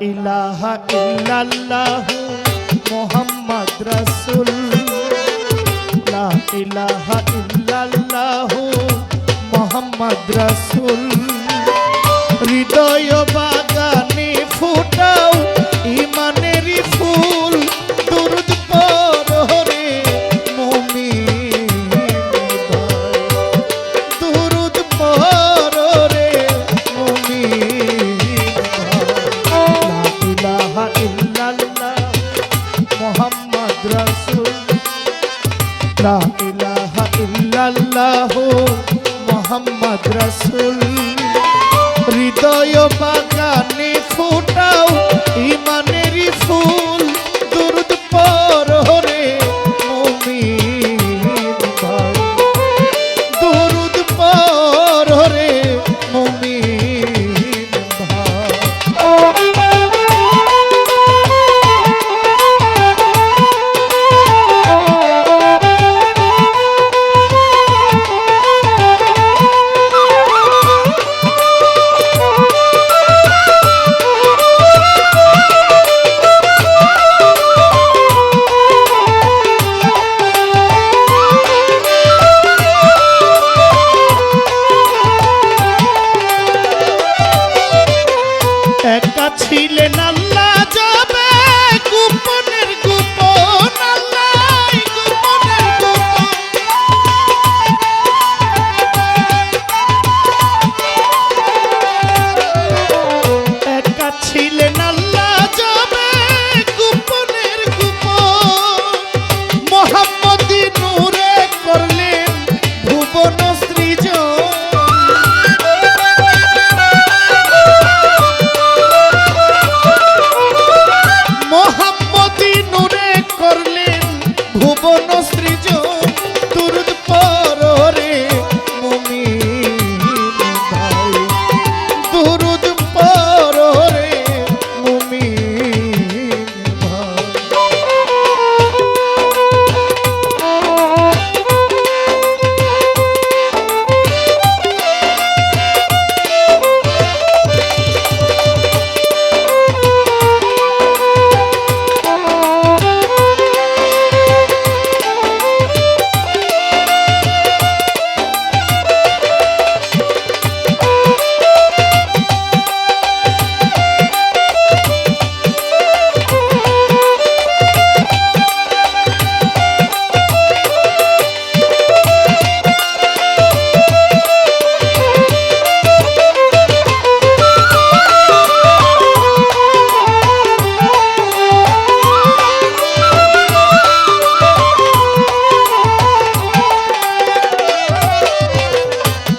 ইলাহা ইল্লাল্লাহু মোহাম্মদ রাসূল লা ইলাহা ইল্লাল্লাহু মোহাম্মদ রাসূল হৃদয় বাদ জানি ফুট একা ছিলেন আল্লাহ।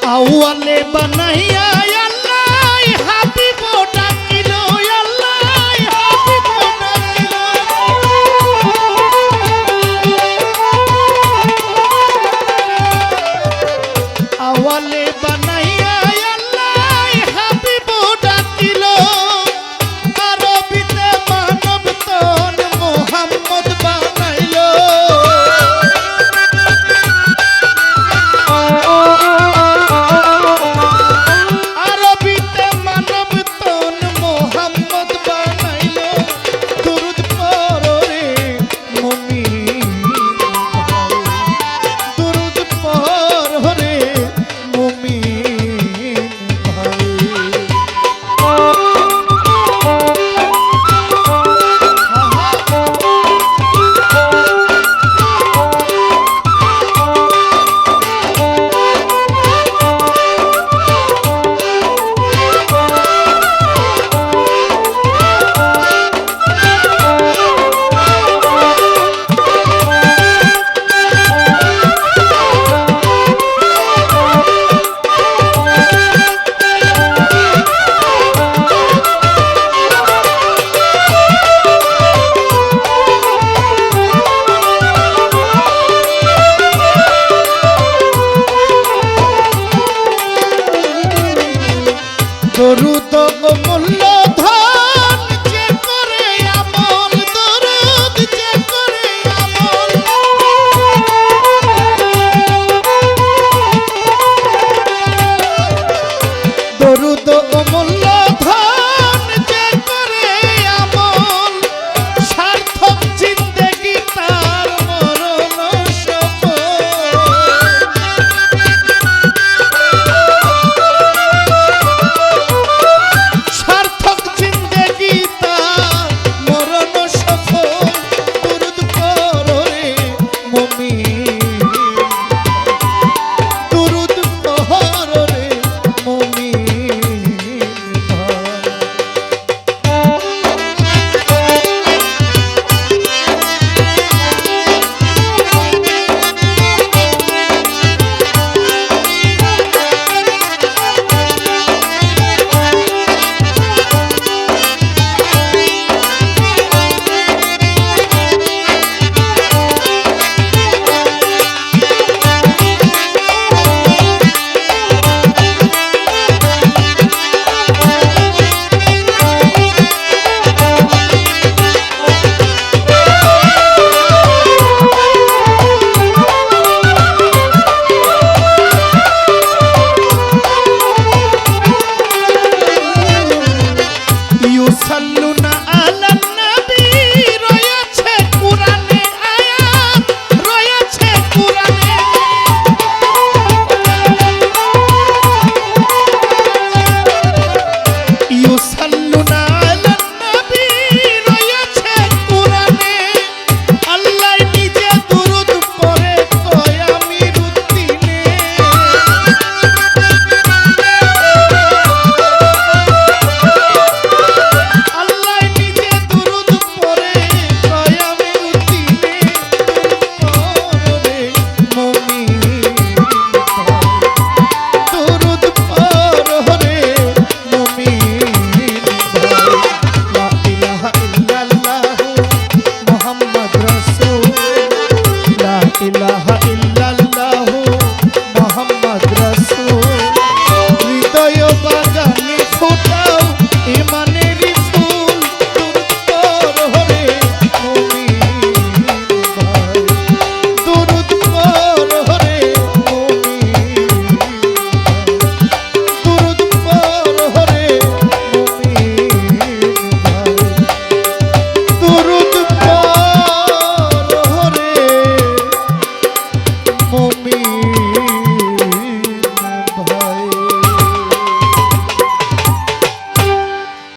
আউয়ালে বানাইয়া আল্লাহ হাবিব ডাকিল আল্লাহ